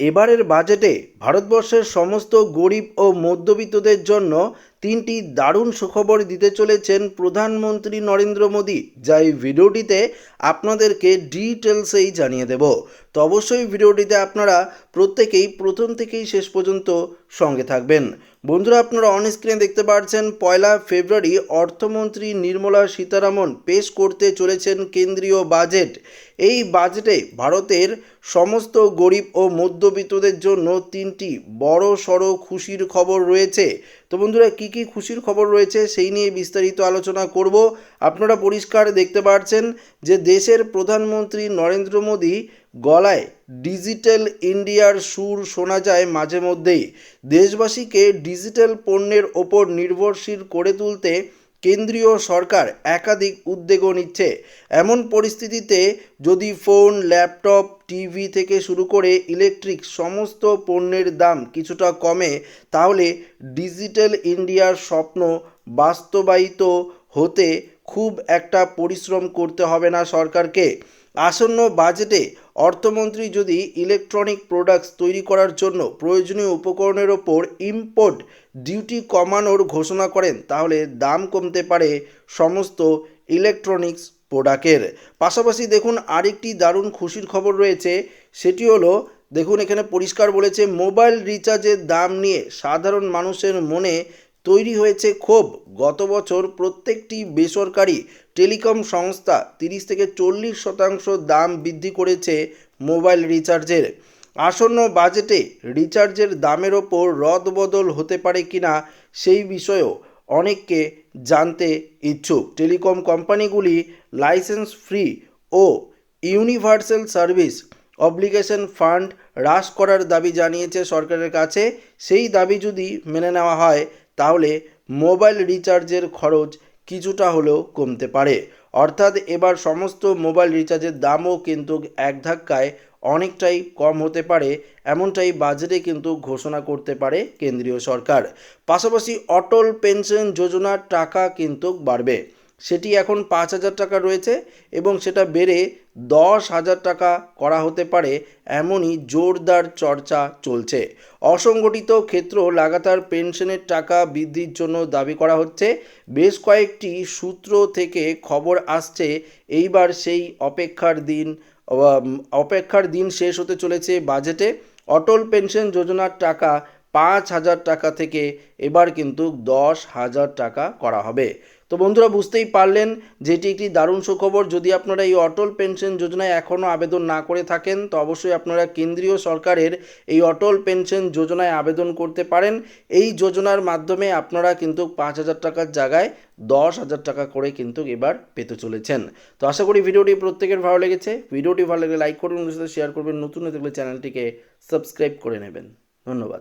এবারের বাজেটে ভারতবর্ষের সমস্ত গরিব ও মধ্যবিত্তদের জন্য তিনটি দারুণ সুখবর দিতে চলেছেন প্রধানমন্ত্রী নরেন্দ্র মোদী, যা এই ভিডিওটিতে আপনাদেরকে ডিটেলসেই জানিয়ে দেব। তো অবশ্যই ভিডিওটিতে আপনারা প্রত্যেকেই প্রথম থেকেই শেষ পর্যন্ত সঙ্গে থাকবেন। বন্ধুরা, আপনারা অন স্ক্রিনে দেখতে পাচ্ছেন পয়লা ফেব্রুয়ারি অর্থমন্ত্রী নির্মলা সীতারামন পেশ করতে চলেছেন কেন্দ্রীয় বাজেট। এই বাজেটে ভারতের সমস্ত গরিব ও মধ্যবিত্তদের জন্য তিনটি বড় সড়ো খুশির খবর রয়েছে। তো বন্ধুরা কী কী খুশির খবর রয়েছে সেই নিয়ে বিস্তারিত আলোচনা করব। আপনারা পরিষ্কার দেখতে পাচ্ছেন যে দেশের প্রধানমন্ত্রী নরেন্দ্র মোদী গলায় ডিজিটাল ইন্ডিয়ার সুর শোনা যায় মাঝে মধ্যেই। দেশবাসীকে ডিজিটাল পণ্যের ওপর নির্ভরশীল করে তুলতে কেন্দ্রীয় সরকার একাধিক উদ্যোগও নিচ্ছে। এমন পরিস্থিতিতে যদি ফোন, ল্যাপটপ, টিভি থেকে শুরু করে ইলেকট্রিক সমস্ত পণ্যের দাম কিছুটা কমে, তাহলে ডিজিটাল ইন্ডিয়ার স্বপ্ন বাস্তবায়িত হতে খুব একটা পরিশ্রম করতে হবে না সরকারকে। আসন্ন বাজেটে অর্থমন্ত্রী যদি ইলেকট্রনিক প্রোডাক্টস তৈরি করার জন্য প্রয়োজনীয় উপকরণের ওপর ইম্পোর্ট ডিউটি কমানোর ঘোষণা করেন, তাহলে দাম কমতে পারে সমস্ত ইলেকট্রনিক্স প্রোডাক্টের। পাশাপাশি দেখুন আরেকটি দারুণ খুশির খবর রয়েছে, সেটি হলো, দেখুন এখানে পরিষ্কার বলেছে, মোবাইল রিচার্জের দাম নিয়ে সাধারণ মানুষের মনে তৈরি হয়েছে ক্ষোভ। গত বছর প্রত্যেকটি বেসরকারি টেলিকম সংস্থা তিরিশ থেকে চল্লিশ শতাংশ দাম বৃদ্ধি করেছে মোবাইল রিচার্জের। আসন্ন বাজেটে রিচার্জের দামের ওপর রদবদল হতে পারে কিনা সেই বিষয়েও অনেককে জানতে ইচ্ছুক। টেলিকম কোম্পানিগুলি লাইসেন্স ফ্রি ও ইউনিভার্সাল সার্ভিস অব্লিগেশন ফান্ড হ্রাস করার দাবি জানিয়েছে সরকারের কাছে। সেই দাবি যদি মেনে নেওয়া হয়, তাহলে মোবাইল রিচার্জের খরচ কিছুটা হলেও কমতে পারে। অর্থাৎ এবার সমস্ত মোবাইল রিচার্জের দামও কিন্তু এক ধাক্কায় অনেকটাই কম হতে পারে, এমনটাই বাজেটে কিন্তু ঘোষণা করতে পারে কেন্দ্রীয় সরকার। পাশাপাশি অটল পেনশন যোজনার টাকা কিন্তু বাড়বে। সেটি এখন পাঁচ হাজার টাকা রয়েছে এবং সেটা বেড়ে দশ হাজার টাকা করা হতে পারে এমনই জোরদার চর্চা চলছে। অসংগঠিত ক্ষেত্র লাগাতার পেনশনের টাকা বৃদ্ধির জন্য দাবি করা হচ্ছে। বেশ কয়েকটি সূত্র থেকে খবর আসছে, এইবার সেই অপেক্ষার দিন অপেক্ষার দিন শেষ হতে চলেছে বাজেটে। অটল পেনশন যোজনার টাকা পাঁচ হাজার টাকা থেকে এবার কিন্তু দশ হাজার টাকা করা হবে। তো বন্ধুরা বুঝতেই পারলেন যেটি একটি দারুণ সুখবর। যদি আপনারা এই অটল পেনশন যোজনায় এখনও আবেদন না করে থাকেন, তো অবশ্যই আপনারা কেন্দ্রীয় সরকারের এই অটল পেনশন যোজনায় আবেদন করতে পারেন। এই যোজনার মাধ্যমে আপনারা কিন্তু পাঁচ হাজার টাকার জায়গায় দশ হাজার টাকা করে কিন্তু এবার পেতে চলেছেন। তো আশা করি ভিডিওটি প্রত্যেকের ভালো লেগেছে। ভিডিওটি ভালো লাগলে লাইক করবেন সাথে শেয়ার করবেন। নতুন হয়ে থাকলে চ্যানেলটিকে সাবস্ক্রাইব করে নেবেন। ধন্যবাদ।